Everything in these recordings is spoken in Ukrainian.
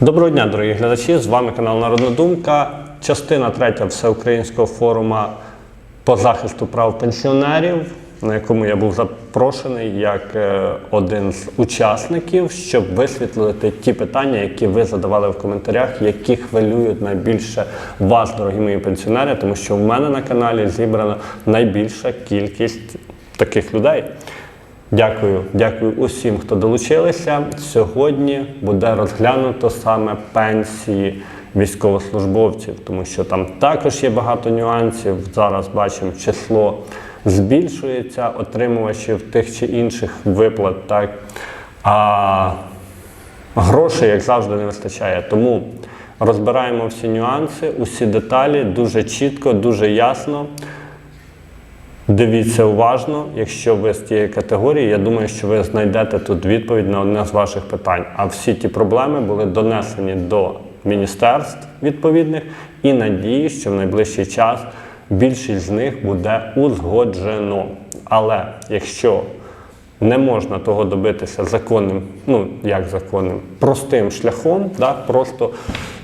Доброго дня, дорогі глядачі! З вами канал Народна Думка. Частина третя всеукраїнського форуму по захисту прав пенсіонерів, на якому я був запрошений як е, один з учасників, щоб висвітлити ті питання, які ви задавали в коментарях, які хвилюють найбільше вас, дорогі мої пенсіонери, тому що в мене на каналі зібрана найбільша кількість таких людей. Дякую, дякую усім, хто долучилися. Сьогодні буде розглянуто саме пенсії військовослужбовців, тому що там також є багато нюансів. Зараз бачимо, число збільшується отримувачів тих чи інших виплат. Так а грошей, як завжди, не вистачає. Тому розбираємо всі нюанси, усі деталі дуже чітко, дуже ясно. Дивіться уважно, якщо ви з тієї категорії, я думаю, що ви знайдете тут відповідь на одне з ваших питань. А всі ті проблеми були донесені до міністерств відповідних і надії, що в найближчий час більшість з них буде узгоджено. Але якщо не можна того добитися законним, ну як законним, простим шляхом, да, просто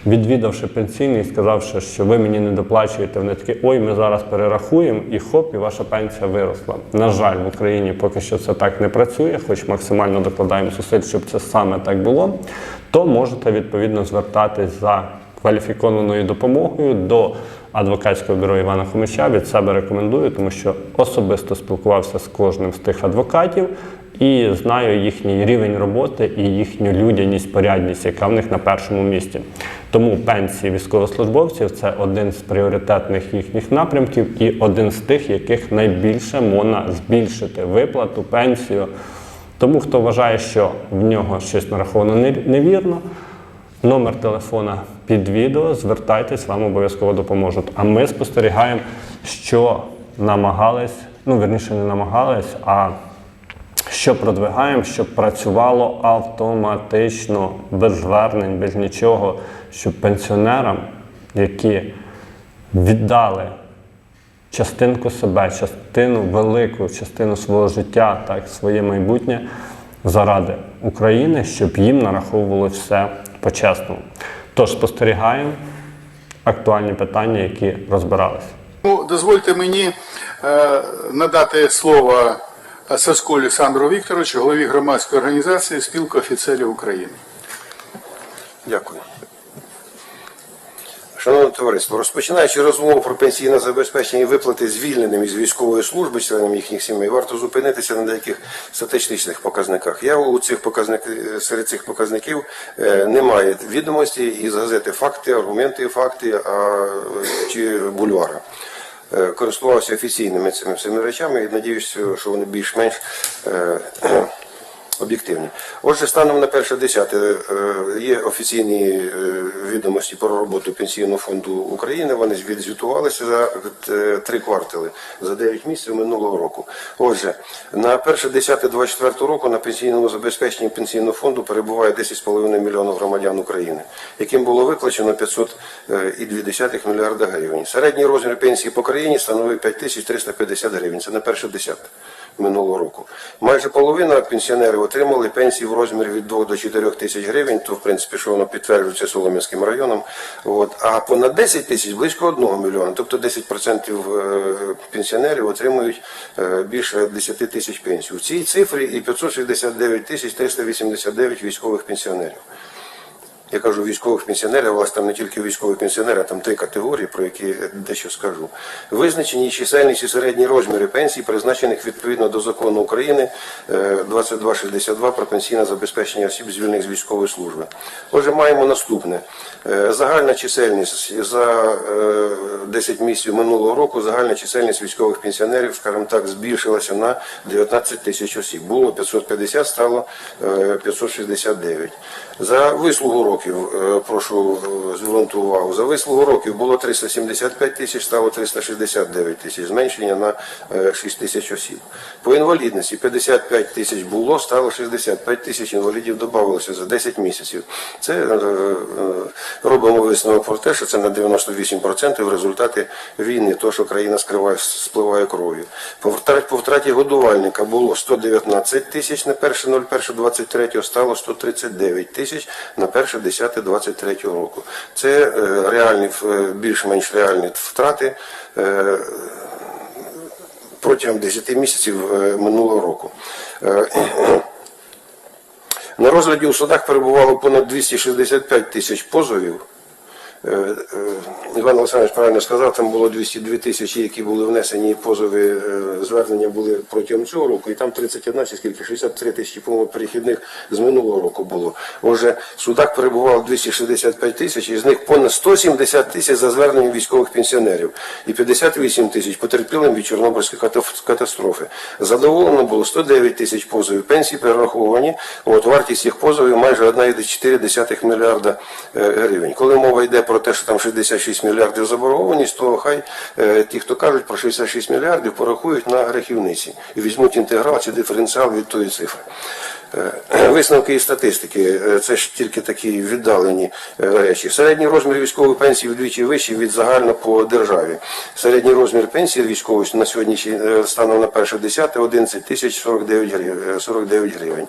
відвідавши пенсійний і сказавши, що ви мені не доплачуєте, вони такі, ой, ми зараз перерахуємо, і хоп, і ваша пенсія виросла. На жаль, в Україні поки що це так не працює, хоч максимально докладаємо зусиль, щоб це саме так було, то можете відповідно звертатись за кваліфікованою допомогою до адвокатського бюро Івана Хомича. Від себе рекомендую, тому що особисто спілкувався з кожним з тих адвокатів і знаю їхній рівень роботи і їхню людяність, порядність, яка в них на першому місці. Тому пенсії військовослужбовців це один з пріоритетних їхніх напрямків і один з тих, яких найбільше можна збільшити виплату, пенсію. Тому хто вважає, що в нього щось нараховано невірно, Номер телефона під відео, звертайтесь, вам обов'язково допоможуть. А ми спостерігаємо, що намагались, ну верніше не намагались, а що продвигаємо, щоб працювало автоматично, без звернень, без нічого, щоб пенсіонерам, які віддали частинку себе, частину велику частину свого життя, так, своє майбутнє заради України, щоб їм нараховували все по-чесному. Тож спостерігаємо актуальні питання, які розбиралися. Ну, дозвольте мені е, надати слово Саску Олександру Вікторовичу, голові громадської організації Спілка офіцерів України. Дякую. Шановне товариство, розпочинаючи розмову про пенсійне забезпечення і виплати звільненим із військової служби членам їхніх сімей, варто зупинитися на деяких статистичних показниках. Я у цих показник... серед цих показників е, немає відомості із газети факти, аргументи факти а, чи бульвара. Е, Користувався офіційними цими всіми речами і надіюся, що вони більш-менш е, об'єктивні. Отже, станом на перше десяте е, є офіційні е, відомості про роботу Пенсійного фонду України. Вони відзвітувалися за е, три квартали за 9 місяців минулого року. Отже, на перше десяте 24 року на пенсійному забезпеченні пенсійного фонду перебуває 10,5 мільйонів громадян України, яким було виплачено 500,2 мільярда гривень. Середній розмір пенсії по країні становив 5350 гривень. Це на перше десяте минулого року. Майже половина пенсіонерів отримали пенсії в розмірі від 2 до 4 тисяч гривень, то в принципі, що воно підтверджується Солом'янським районом. От. А понад 10 тисяч близько 1 мільйона, тобто 10% е, пенсіонерів отримують е, більше 10 тисяч пенсій. У цій цифрі і 569 тисяч 389 військових пенсіонерів. Я кажу військових пенсіонерів, вас там не тільки військові пенсіонери, а там три категорії, про які дещо скажу. Визначені чисельність і середні розміри пенсій, призначених відповідно до закону України е, 2262 про пенсійне забезпечення осіб звільнених з військової служби. Отже, маємо наступне. Е, Загальна чисельність за е, 10 місяців минулого року, загальна чисельність військових пенсіонерів, скажімо так, збільшилася на 19 тисяч осіб. Було 550, стало е, 569. За вислугу років, е, прошу е, звернути увагу, за вислугу років було 375 тисяч, стало 369 тисяч, зменшення на е, 6 тисяч осіб. По інвалідності 55 тисяч було, стало 65 тисяч інвалідів додавалося за 10 місяців. Це е, е, робимо висновок про те, що це на 98% результати війни, то що країна скриває, спливає кров'ю. По втраті, годувальника було 119 тисяч на 1.01.23, стало 139 тисяч на 1.10.24. 30.10.23 року. Це е, реальні, е, більш-менш реальні втрати е, протягом 10 місяців минулого року. На розгляді у судах перебувало понад 265 тисяч позовів. Е, е, Іван Олександрович правильно сказав, там було 202 тисячі, які були внесені позови, е, звернення були протягом цього року, і там 31 чи скільки, 63 тисячі, по-моєму, перехідних з минулого року було. Отже, в судах перебувало 265 тисяч, із них понад 170 тисяч за зверненням військових пенсіонерів і 58 тисяч потерпілим від Чорнобильської катастрофи. Задоволено було 109 тисяч позовів, пенсії перераховані. От вартість їх позовів майже 1,4 мільярда гривень. Коли мова йде про те, що там 66 мільярдів заборгованість, то хай е, ті, хто кажуть про 66 мільярдів, порахують на грехівниці і візьмуть інтеграл чи диференціал від тої цифри. Е, Висновки і статистики е, це ж тільки такі віддалені е, речі. Середній розмір військової пенсії вдвічі вищий від загально по державі. Середній розмір пенсії військової на сьогоднішній е, станом на перше 10 11 тисяч 49 гривень. 49 гривень.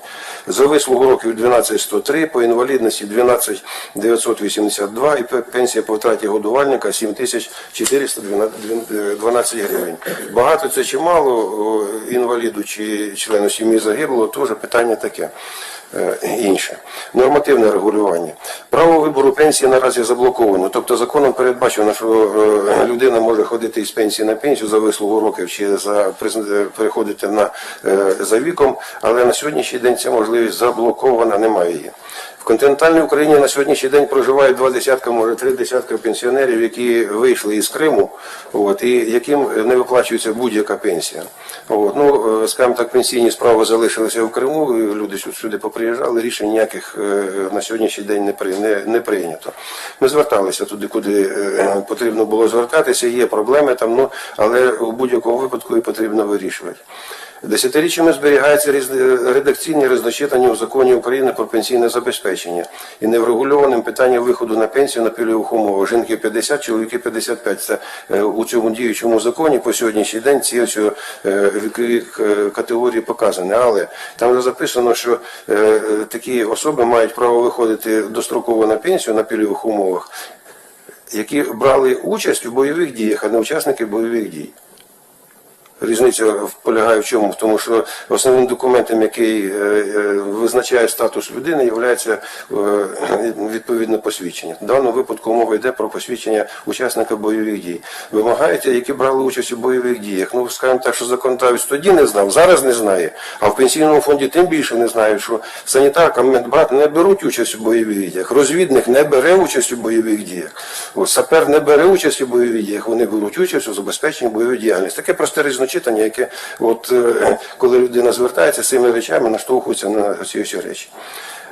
За вислугу років 12 103, по інвалідності 12 982 і пенсія по втраті годувальника 7 тисяч 412 гривень. Багато це чи мало інваліду чи члену сім'ї загиблого, теж питання таке. Е, Інше нормативне регулювання. Право вибору пенсії наразі заблоковано. Тобто законом передбачено, що е, людина може ходити із пенсії на пенсію за вислугу років чи за е, переходити на е, за віком, але на сьогоднішній день ця можливість заблокована, немає її. В континентальній Україні на сьогоднішній день проживають два десятка, може три десятка пенсіонерів, які вийшли із Криму, от, і яким не виплачується будь-яка пенсія. От, ну, е, скажімо так, пенсійні справи залишилися в Криму, люди сю- сюди поприїжджали, рішень ніяких е, на сьогоднішній день не, при- не, не прийнято. Ми зверталися туди, куди е, потрібно було звертатися, є проблеми там, ну, але у будь-якому випадку і потрібно вирішувати. Десятиріччями зберігаються редакційні розночитання у законі України про пенсійне забезпечення і неврегульованим питання виходу на пенсію на пільгових умовах. Жінки 50, чоловіки 55. Це е, у цьому діючому законі по сьогоднішній день ці е, вікові е, категорії показані. Але там вже записано, що е, е, такі особи мають право виходити достроково на пенсію на пільгових умовах, які брали участь у бойових діях, а не учасники бойових дій. Різниця полягає в чому? В тому, що основним документом, який е, е, визначає статус людини, є відповідне посвідчення. В даному випадку мова йде про посвідчення учасника бойових дій. Вимагається, які брали участь у бойових діях. Ну, скажімо так, що законодавець тоді не знав, зараз не знає. А в пенсійному фонді тим більше не знають, що санітарка, медбрат не беруть участь у бойових діях, розвідник не бере участь у бойових діях, сапер не бере участь у бойових діях, вони беруть участь у забезпеченні бойової діяльності. Таке просте різночитання, яке, от, е, коли людина звертається з цими речами, наштовхується на ці всі речі.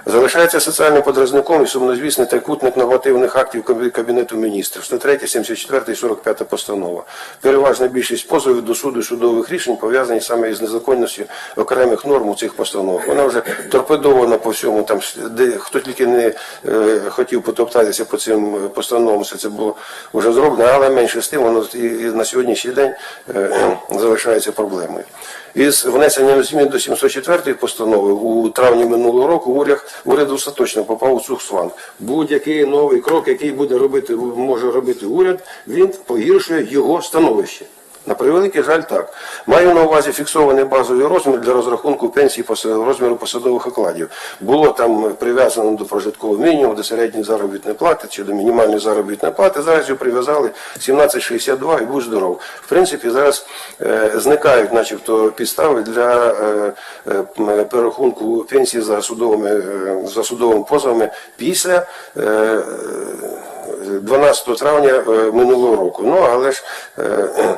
Залишається соціальним подразником і сумнозвісний трикутник нормативних актів Кабінету міністрів. 103, 74 і 45 постанова. Переважна більшість позовів до суду і судових рішень пов'язані саме із незаконністю окремих норм у цих постановах. Вона вже торпедована по всьому, там, де хто тільки не е, хотів потоптатися по цим постановам, все це було вже зроблено, але менше з тим, воно і, і на сьогоднішній день е, залишається проблемою. Із внесенням змін до 704 постанови у травні минулого року уряд, уряд остаточно попав у цухсван. Будь-який новий крок, який буде робити, може робити уряд, він погіршує його становище. На превеликий жаль, так. Маю на увазі фіксований базовий розмір для розрахунку пенсії по розміру посадових окладів. Було там прив'язано до прожиткового мінімуму, до середньої заробітної плати чи до мінімальної заробітної плати. Зараз його прив'язали 17,62 і будь здоров. В принципі, зараз е, зникають, начебто, підстави для е, е, перерахунку пенсії за судовими, е, за судовими позовами після. Е, 12 травня е, минулого року. Ну, але ж е, е,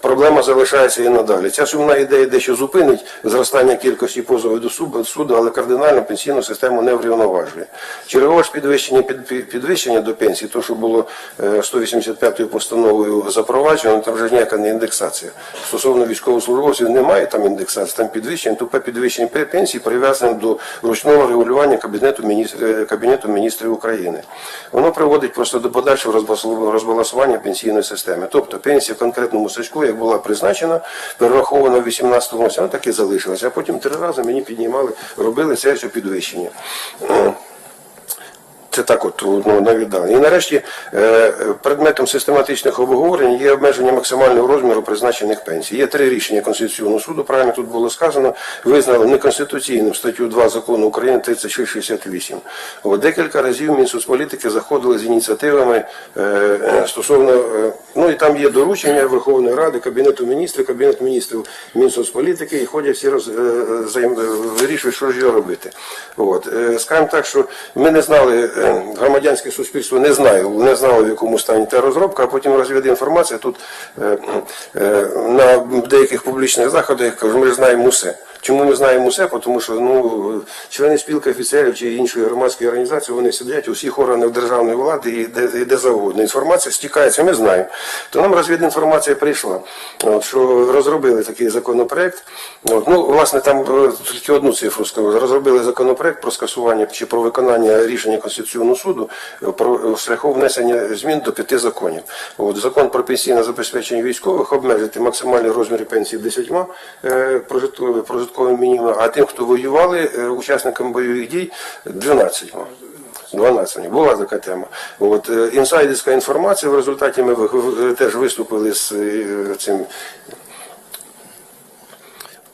проблема залишається і надалі. Ця сумна ідея дещо зупинить зростання кількості позовів до суду, але кардинально пенсійну систему не врівноважує. Чергове ж підвищення, під, під- підвищення до пенсії, то, що було е, 185-ю постановою запроваджено, там вже ніяка не індексація. Стосовно військовослужбовців немає там індексації, там підвищення, тупе підвищення пенсії прив'язане до ручного регулювання Кабінету міністрів, Кабінету міністрів України. Воно приводить просто до подальшого розбалансування пенсійної системи. Тобто пенсія в конкретному сачку, як була призначена, перерахована в 18-му році, вона так і залишилася. А потім три рази мені піднімали, робили це підвищення. Це так, от ну, навідали. І нарешті е, предметом систематичних обговорень є обмеження максимального розміру призначених пенсій. Є три рішення Конституційного суду, правильно тут було сказано, визнали неконституційним статтю 2 закону України 3668. От, декілька разів Мінсоцполітики заходили з ініціативами е, стосовно, е, ну і там є доручення Верховної Ради, Кабінету міністрів, Кабінет міністрів Мінсоцполітики, і ходять всі роз, е, е, вирішують, що ж його робити. От. Е, Скажімо так, що ми не знали, е, громадянське суспільство не знає, не знало, в якому стані та розробка, а потім розвіде інформація. Тут е, е, на деяких публічних заходах кажуть, кажу, ми знаємо усе. Чому ми знаємо усе? Тому що ну, члени спілки офіцерів чи іншої громадської організації вони сидять у всіх органах державної влади і де, і де завгодно. Інформація стікається, ми знаємо. То нам розвідінформація прийшла, от, що розробили такий законопроект. От, ну, власне, там е, тільки одну цифру скажу. Розробили законопроект про скасування чи про виконання рішення Конституційного суду е, про шляхом внесення змін до п'яти законів. От, закон про пенсійне забезпечення військових обмежити максимальні розміри пенсії 10 е, прожитковими, мінімумом, а тим, хто воювали, е, учасникам бойових дій 12. 12 була така тема. От е, інсайдерська інформація. В результаті ми теж виступили з е, цим.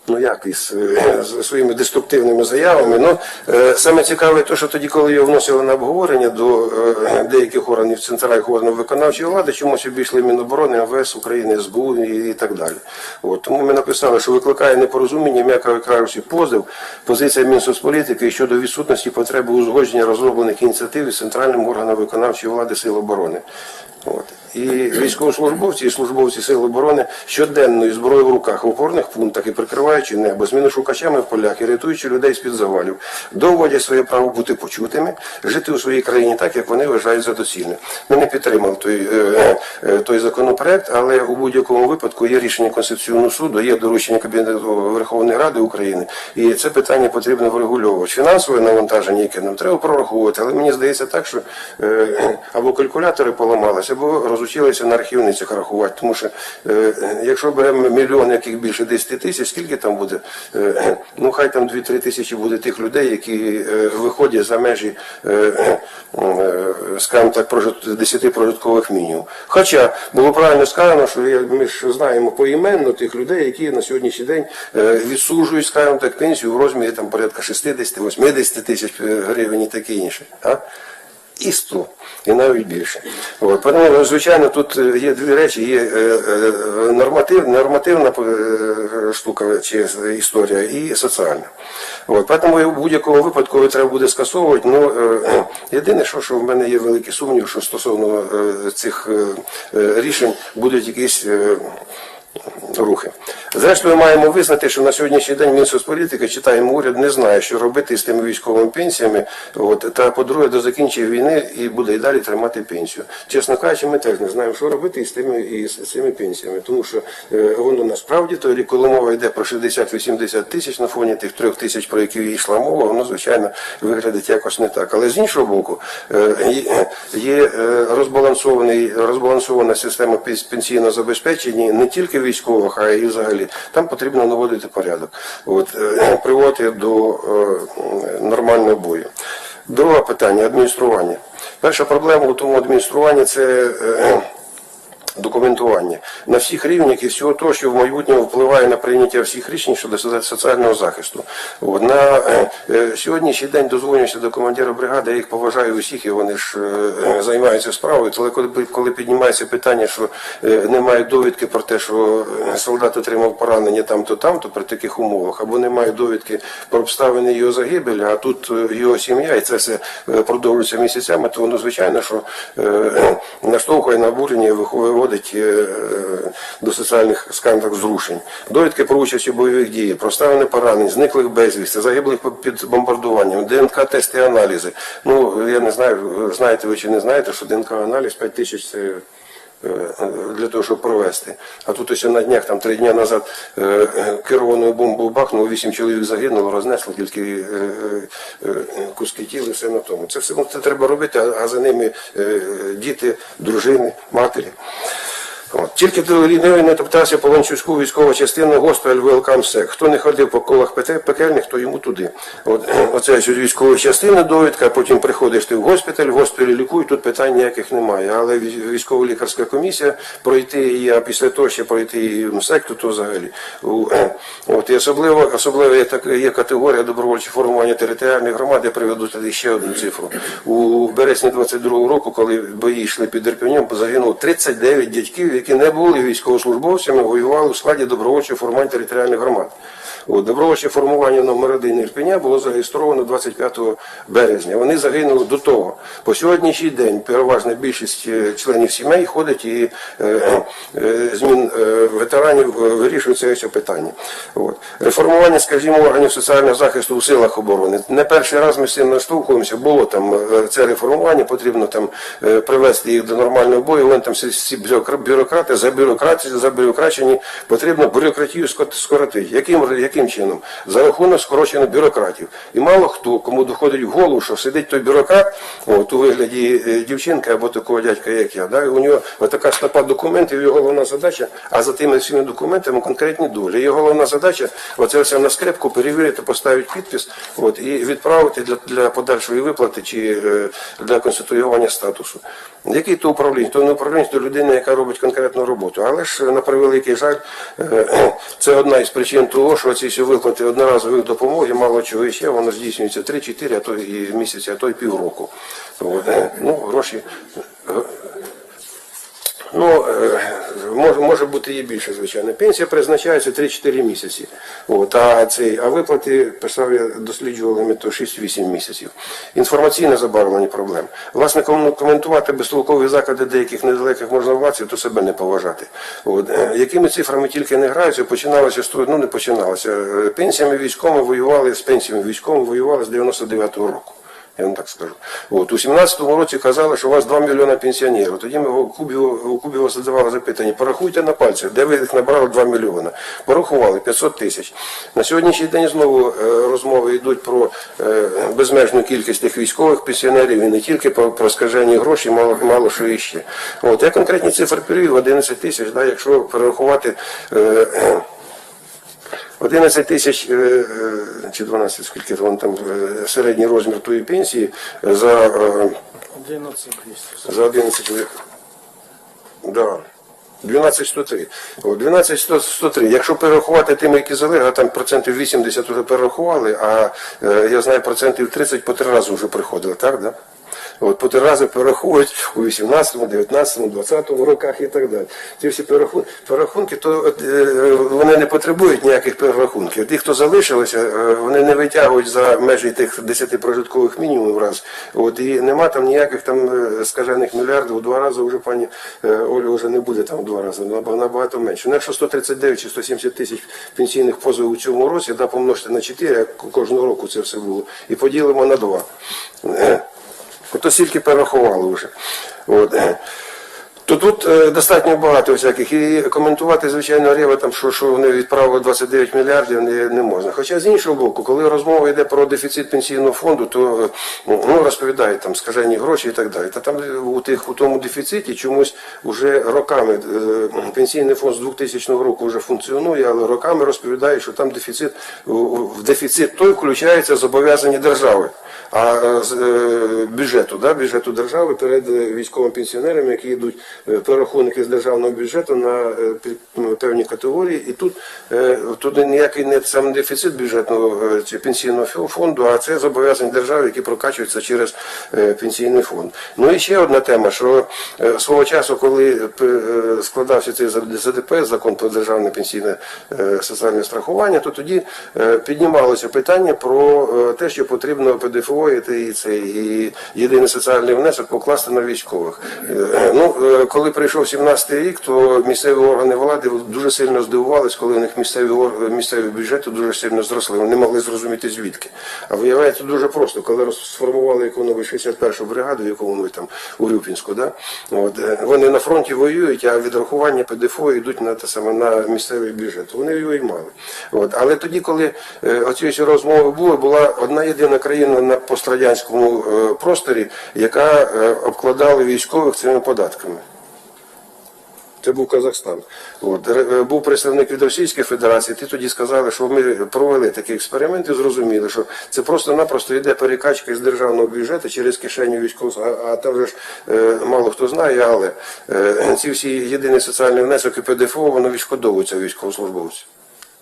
Ну як із е, своїми деструктивними заявами. Ну е, саме цікаве, те, що тоді, коли його вносили на обговорення до е, деяких органів центральних органів виконавчої влади, чомусь обійшли Міноборони, МВС України, СБУ і, так далі. От тому ми написали, що викликає непорозуміння, м'яко кажучи, позов, позиція Мінсоцполітики щодо відсутності потреби узгодження розроблених ініціатив із центральним органом виконавчої влади Сил оборони. От. І військовослужбовці і службовці Сил оборони щоденно із зброєю в руках в опорних пунктах і прикриваючи небо, з міношукачами в полях і рятуючи людей з-під завалів, доводять своє право бути почутими, жити у своїй країні так, як вони вважають за доцільне. Ми не підтримали той, е, е, той законопроект, але у будь-якому випадку є рішення Конституційного суду, є доручення Кабінету Верховної Ради України, і це питання потрібно врегульовувати. Фінансове навантаження, яке нам треба прораховувати, але мені здається так, що е, або калькулятори поламалися, або розучилися на архівницях рахувати. Тому що е, якщо беремо мільйон, яких більше 10 тисяч, скільки там буде? Е, ну хай там 2-3 тисячі буде тих людей, які е, виходять за межі, е, е, скажімо так, прожит- 10 прожиткових мінімум. Хоча було правильно сказано, що ми ж знаємо поіменно тих людей, які на сьогоднішній день е, відсуджують, скажімо так, пенсію в розмірі там порядка 60-80 тисяч е, гривень і таке інше. А? І 100, і навіть більше. От, тому, звичайно, тут е, є дві речі: є е, е, норматив, нормативна штука чи історія і соціальна. От, тому в будь-якому випадку треба буде скасовувати. Ну, єдине, що, що в мене є великий сумнів, що стосовно цих рішень будуть якісь. Рухи. Зрештою, маємо визнати, що на сьогоднішній день Мінсоцполітики, читаємо уряд, не знає, що робити з тими військовими пенсіями. От, та по-друге, до закінчення війни і буде і далі тримати пенсію. Чесно кажучи, ми теж не знаємо, що робити із тими, із цими пенсіями. Тому що е, воно насправді, тоді, коли мова йде про 60-80 тисяч на фоні тих трьох тисяч, про які йшла мова, воно, звичайно, виглядить якось не так. Але з іншого боку, е, є е, розбалансований, розбалансована система пенсійного забезпечення не тільки військових, а й взагалі. Там потрібно наводити порядок, от, е, приводити до е, нормального бою. Друге питання адміністрування. Перша проблема у тому адмініструванні це. Е, документування на всіх рівнях і всього того, що в майбутньому впливає на прийняття всіх рішень щодо соціального захисту. От, на е, е, сьогоднішній день дозвонюся до командира бригади, я їх поважаю усіх, і вони ж е, займаються справою. Але коли, коли піднімається питання, що е, немає довідки про те, що е, солдат отримав поранення там-то, там-то при таких умовах, або немає довідки про обставини його загибелі, а тут е, його сім'я, і це все е, продовжується місяцями, то воно звичайно, що е, е, наштовхує на обурення і вих- виводить е, до соціальних скандалів зрушень. Довідки про участь у бойових діях, про ставлення поранень, зниклих безвісти, загиблих під бомбардуванням, ДНК-тести, аналізи. Ну, я не знаю, знаєте ви чи не знаєте, що ДНК-аналіз 5 тисяч це для того, щоб провести. А тут ось на днях, там три дні назад, е, е, керованою бомбою бахнуло, вісім чоловік загинуло, рознесло тільки е, е, е, куски тіла і все на тому. Це все ну, це треба робити, а, за ними е, діти, дружини, матері. Тільки до лінивий не топтався по Ланчуську військову частину госпіталь ВЛК МСЕК. Хто не ходив по колах пекельних, то йому туди. От, оце від військової частини довідка, потім приходиш ти в госпіталь, в госпіталі лікують, тут питань ніяких немає. Але вій- військово-лікарська комісія пройти її, а після того ще пройти і МСЕК, то, то взагалі. От, і особливо, особливо є, так, є категорія добровольчого формування територіальних громад, я приведу тоді ще одну цифру. У березні 22-го року, коли бої йшли під Ірпенем, загинуло 39 дядьків, які не були військовослужбовцями, воювали у складі добровольчого формування територіальних громад. От, добровольче формування номер 1 Ірпеня було зареєстровано 25 березня. Вони загинули до того. По сьогоднішній день переважна більшість е, членів сімей ходить і е, е, змін е, ветеранів е, вирішується це питання. От. Реформування, скажімо, органів соціального захисту у силах оборони. Не перший раз ми з цим наштовхуємося. Було там е, це реформування, потрібно там е, привести їх до нормального бою. Вони там всі бюрократи забюрократі, забюрокрачені, потрібно бюрократію скоротити. Яким, яким чином? За рахунок скорочення бюрократів. І мало хто, кому доходить в голову, що сидить той бюрократ, от, у вигляді е, дівчинки або такого дядька, як я. Да? У нього така стопа документів, його головна задача, а за тими всіми документами конкретні долі. Його головна задача оце все на скрепку перевірити, поставити підпис от, і відправити для, для подальшої виплати чи е, для конституювання статусу. Який то управління? То не управління, то людина, яка робить конкретну роботу. Але ж на превеликий жаль, е, це одна із причин того, що ці всі виплати одноразових допомоги, мало чого ще, воно здійснюється 3-4, а то і місяці, а то і півроку. Е, Ну, гроші. Ну, е, може, може бути і більше, звичайно. Пенсія призначається 3-4 місяці. От, а, цей, а виплати, писав я, досліджували ми то 6-8 місяців. Інформаційне забарвлення проблем. Власне, коментувати безтолкові заклади деяких недалеких можновладців, то себе не поважати. От, е, якими цифрами тільки не граються, починалося з того, ну не починалося. Е, Пенсіями військовими воювали, з пенсіями військовими воювали з 99-го року. Я вам так скажу. От, у 17-му році казали, що у вас 2 мільйони пенсіонерів. Тоді ми у Кубіво, у задавали запитання, порахуйте на пальцях, де ви їх набрали 2 мільйони. Порахували 500 тисяч. На сьогоднішній день знову е, розмови йдуть про е, безмежну кількість тих військових пенсіонерів і не тільки про, про скажені гроші, мало, мало що іще. От, я конкретні цифри привів, 11 тисяч, да, якщо перерахувати. Е, е, 11 тисяч е, е, чи 12, скільки вон там е, середній розмір тої пенсії за, е, 11 200. за 11 ли- Да. 12103. 12103. Якщо перерахувати тим, які залегли, там процентів 80 вже перерахували, а я знаю, процентів 30 по три рази вже приходили, так? Да? От по рази перераховують у 18-му, 19-му, 20-му роках і так далі. Ці всі перерахунки, перерахунки то е, вони не потребують ніяких перерахунків. Ті, хто залишилися, е, вони не витягують за межі тих 10 прожиткових мінімумів раз. От, і нема там ніяких там е, скажених мільярдів. У два рази вже пані Оля вже не буде там в два рази, набагато- менше. Ну, якщо 139 чи 170 тисяч пенсійних позовів у цьому році, да, помножте на 4, як кожного року це все було, і поділимо на 2. Ото стільки перерахували вже. От. Е. То тут е, достатньо багато всяких. І коментувати, звичайно, Рева, там, що, що вони відправили 29 мільярдів, не, не можна. Хоча з іншого боку, коли розмова йде про дефіцит пенсійного фонду, то е, ну, розповідають там скажені гроші і так далі. Та там у, тих, у тому дефіциті чомусь вже роками е, пенсійний фонд з 2000 року вже функціонує, але роками розповідають, що там дефіцит, в дефіцит той включається зобов'язані держави. А е, з е, бюджету, да, бюджету держави перед е, військовими пенсіонерами, які йдуть е, перерахунки з державного бюджету на е, певні категорії, і тут, е, тут ніякий не сам дефіцит бюджетного чи пенсійного фонду, а це зобов'язання держави, які прокачуються через пенсійний фонд. Ну і ще одна тема, що свого часу, коли складався цей ЗДП, закон про державне пенсійне соціальне страхування, то тоді піднімалося питання про те, що потрібно ПДФО і цей єдиний соціальний внесок покласти на військових. Ну, коли прийшов 17-й рік, то місцеві органи влади дуже сильно здивувались, коли у них місцеві місцеві бюджети дуже сильно зросли. Вони могли зрозуміти звідки. А виявляється дуже просто, коли сформували економи 61-ту бригаду, яку ми там у Рюпінську, да? От, е, вони на фронті воюють, а відрахування ПДФО йдуть на те саме на місцевий бюджет. Вони його і мали. От. Але тоді, коли е, оці розмови були, була одна єдина країна на пострадянському е, просторі, яка обкладала військових цими податками. Це був Казахстан. От. Е, Був представник від Російської Федерації. Ти тоді сказали, що ми провели такий експеримент і зрозуміли, що це просто-напросто йде перекачка з державного бюджету через кишеню військового. А, там вже ж е, мало хто знає, але е, ці всі єдині соціальні внесок і ПДФО, воно відшкодовується військовослужбовцю.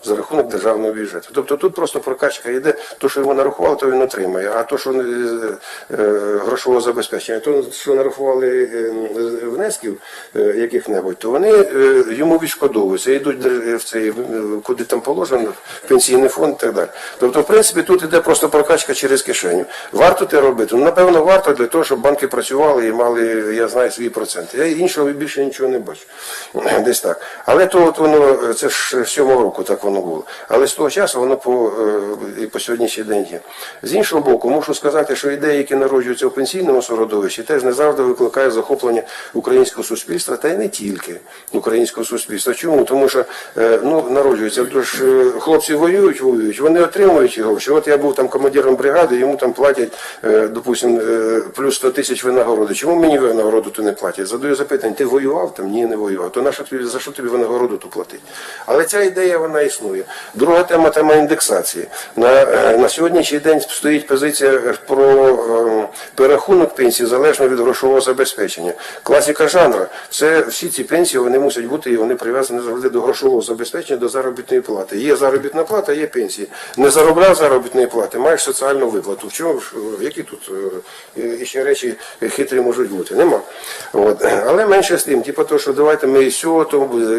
За рахунок державного бюджету. Тобто тут просто прокачка йде, то, що йому нарахували, то він отримає. А то, що е, е, грошового забезпечення, то, що нарахували е, внесків яких-небудь, то вони йому відшкодовуються, йдуть в цей, куди там положено, в пенсійний фонд і так далі. Тобто, в принципі, тут іде просто прокачка через кишеню. Варто це робити? Ну, напевно, варто для того, щоб банки працювали і мали, я знаю, свій процент. Я іншого більше нічого не бачу. Десь так. Але то от воно, це ж сьомого року так воно було. Але з того часу воно по, е, і по сьогоднішній день є. З іншого боку, мушу сказати, що ідеї, які народжуються в пенсійному середовищі, теж не завжди викликають захоплення українського суспільства, та й не тільки українського суспільства. Чому? Тому що е, ну, народжуються, тож е, хлопці воюють, воюють, вони отримують гроші. От я був там командиром бригади, йому там платять, допустим, плюс 100 тисяч винагороди. Чому мені винагороду то не платять? Задаю запитання, ти воював там? Ні, не воював. То на що тобі, за що тобі винагороду то платить? Але ця ідея вона існує. Друга тема тема індексації. На, е, на сьогоднішній день стоїть позиція про е, перерахунок пенсії залежно від грошового забезпечення. Класика жанру це всі ці пенсії вони мусять бути і вони прив'язані завжди до грошового забезпечення, до заробітної плати. Є заробітна плата, є пенсії. Не заробляв заробітної плати, маєш соціальну виплату. В чому е, які тут е, ще речі хитрі можуть бути? Нема. От. Але менше з тим, типу то, що давайте ми і сього то буде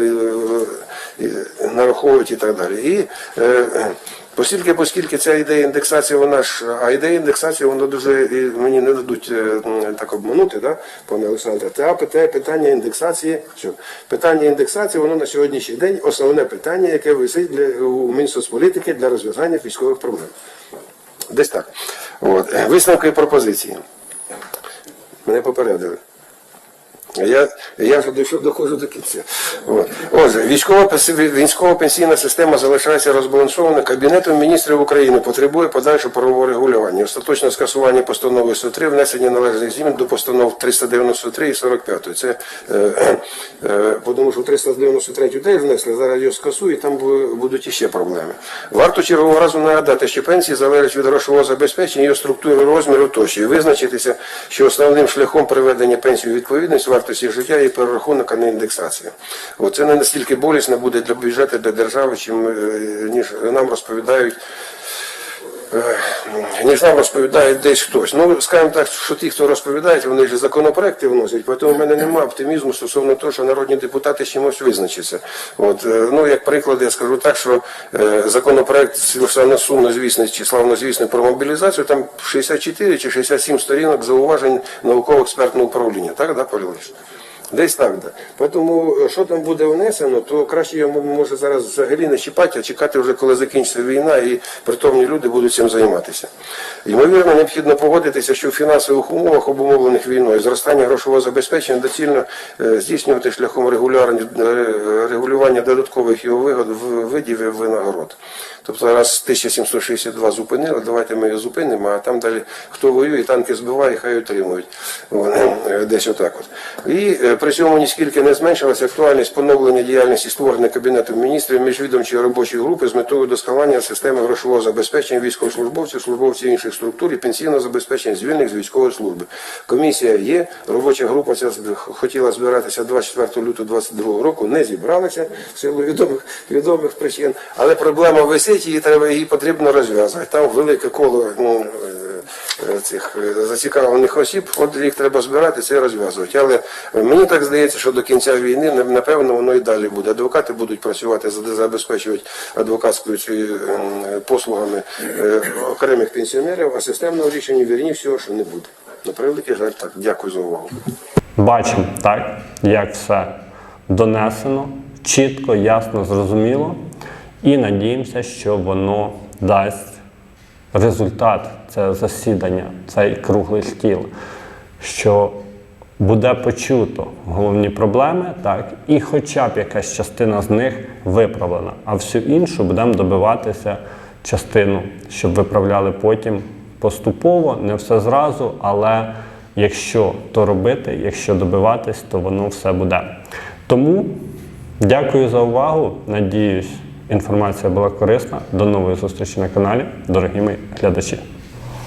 нараховувати і так далі. І е, Оскільки, оскільки ця ідея індексації, вона ж, а ідея індексації, вона дуже мені не дадуть е, так обманути, да, пане Олександре. Та питання індексації. Що питання індексації, воно на сьогоднішній день основне питання, яке висить для у Мінсоцполітики для розв'язання військових проблем. Десь так. От. Висновки і пропозиції. Мене попередили. Я, я ж дійшов, доходжу до кінця. От. Отже, військова, військова пенсійна система залишається розбалансована. Кабінетом міністрів України потребує подальшого правового регулювання. Остаточне скасування постанови 103, внесення належних змін до постанов 393 і 45. Це, е, е, тому що 393 теж внесли, зараз його скасують, там будуть іще проблеми. Варто чергового разу нагадати, що пенсії залежать від грошового забезпечення, її структури, розміру тощо. І визначитися, що основним шляхом приведення пенсії у відповідність вартості життя і перерахунок, а не індексація. О, це не настільки болісно буде для бюджету, для держави, чим е, ніж нам розповідають. Ніж нам розповідає десь хтось. Ну, скажімо так, що ті, хто розповідають, вони ж законопроекти вносять, тому в мене немає оптимізму стосовно того, що народні депутати з чимось визначаться. От, е, ну, як приклад, я скажу так, що е, законопроект славнозвісний, звісний чи славнозвісний про мобілізацію, там 64 чи 67 сторінок зауважень науково-експертного управління. Так, да, Павло Ілліч? Десь так, да. Тому, е, що там буде внесено, то краще йому може зараз взагалі не чіпати, а чекати вже, коли закінчиться війна, і притомні люди будуть цим займатися. Ймовірно, необхідно погодитися, що в фінансових умовах, обумовлених війною, зростання грошового забезпечення доцільно е, здійснювати шляхом е, регулювання додаткових його вигод видів і винагород. Тобто раз 1762 зупинили, давайте ми його зупинимо, а там далі хто воює, танки збиває, хай отримують. Е, Десь отак от. І е, при цьому ніскільки не зменшилася актуальність поновлення діяльності створеної Кабінетом міністрів міжвідомчої робочої групи з метою досконалення системи грошового забезпечення військовослужбовців, службовців інших структур і пенсійного забезпечення звільних з військової служби. Комісія є, робоча група ця хотіла збиратися 24 лютого 2022 року, не зібралася в силу відомих, відомих причин, але проблема висить, її треба її потрібно розв'язати. Там велике коло ну, е, е, цих е, зацікавлених осіб, от їх треба збирати, це розв'язувати. Але мені так здається, що до кінця війни напевно воно і далі буде. Адвокати будуть працювати, за- забезпечувати адвокатською послугами окремих пенсіонерів, а системного рішення вірні всього, що не буде. На превеликий жаль, так. Дякую за увагу. Бачимо, так, як все донесено, чітко, ясно, зрозуміло. І надіємося, що воно дасть результат, це засідання, цей круглий стіл, що буде почуто головні проблеми, так, і хоча б якась частина з них виправлена, а всю іншу будемо добиватися частину, щоб виправляли потім поступово, не все зразу, але якщо то робити, якщо добиватись, то воно все буде. Тому дякую за увагу. Надіюсь, інформація була корисна. До нової зустрічі на каналі, дорогі мої глядачі.